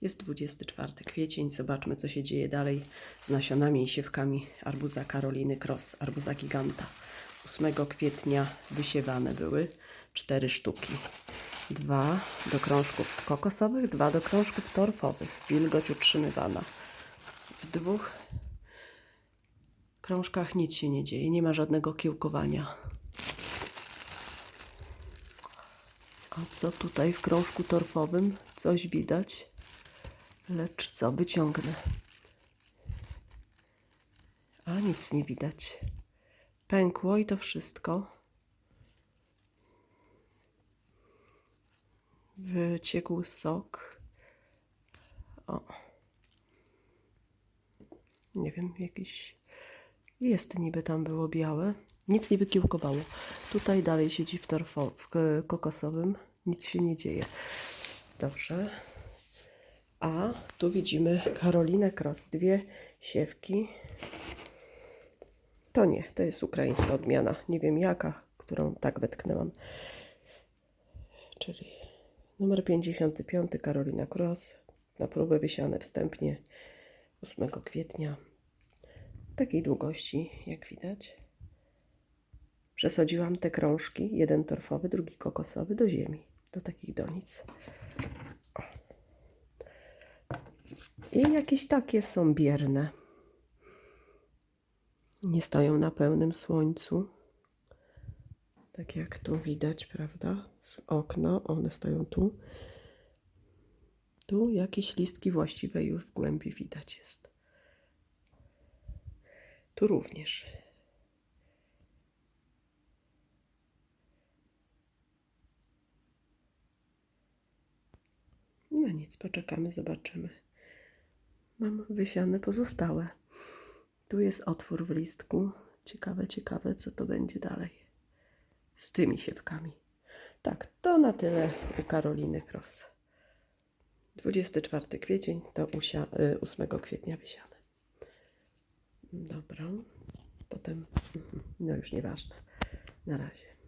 Jest 24 kwiecień. Zobaczmy, co się dzieje dalej z nasionami i siewkami arbuza Karoliny Cross, arbuza giganta. 8 kwietnia wysiewane były cztery sztuki. Dwa do krążków kokosowych, dwa do krążków torfowych. Wilgoć utrzymywana. W dwóch krążkach nic się nie dzieje, nie ma żadnego kiełkowania. A co tutaj w krążku torfowym? Coś widać, lecz co wyciągnę? A nic nie widać. Pękło i to wszystko. Wyciekł sok. O. Nie wiem, jakiś. Jest niby tam było białe. Nic nie wykiełkowało. Tutaj dalej siedzi w, torfo, w kokosowym. Nic się nie dzieje. Dobrze. A tu widzimy Karolinę Cross. Dwie siewki. To nie, to jest ukraińska odmiana. Nie wiem jaka, którą tak wetknęłam. Czyli numer 55 Karolina Cross. Na próbę wysiane wstępnie 8 kwietnia. Takiej długości, jak widać. Przesadziłam te krążki, jeden torfowy, drugi kokosowy, do ziemi, do takich donic. I jakieś takie są bierne. Nie stoją na pełnym słońcu. Tak jak tu widać, prawda? Z okna, one stoją tu. Tu jakieś listki właściwe już w głębi widać jest. Tu również. No nic, poczekamy, zobaczymy. Mam wysiane pozostałe. Tu jest otwór w listku. Ciekawe, ciekawe, co to będzie dalej z tymi siewkami. Tak, to na tyle u Karoliny Cross. 24 kwiecień to usia, y, 8 kwietnia wysiane. Dobra. Potem, mhm, no już nieważne. Na razie.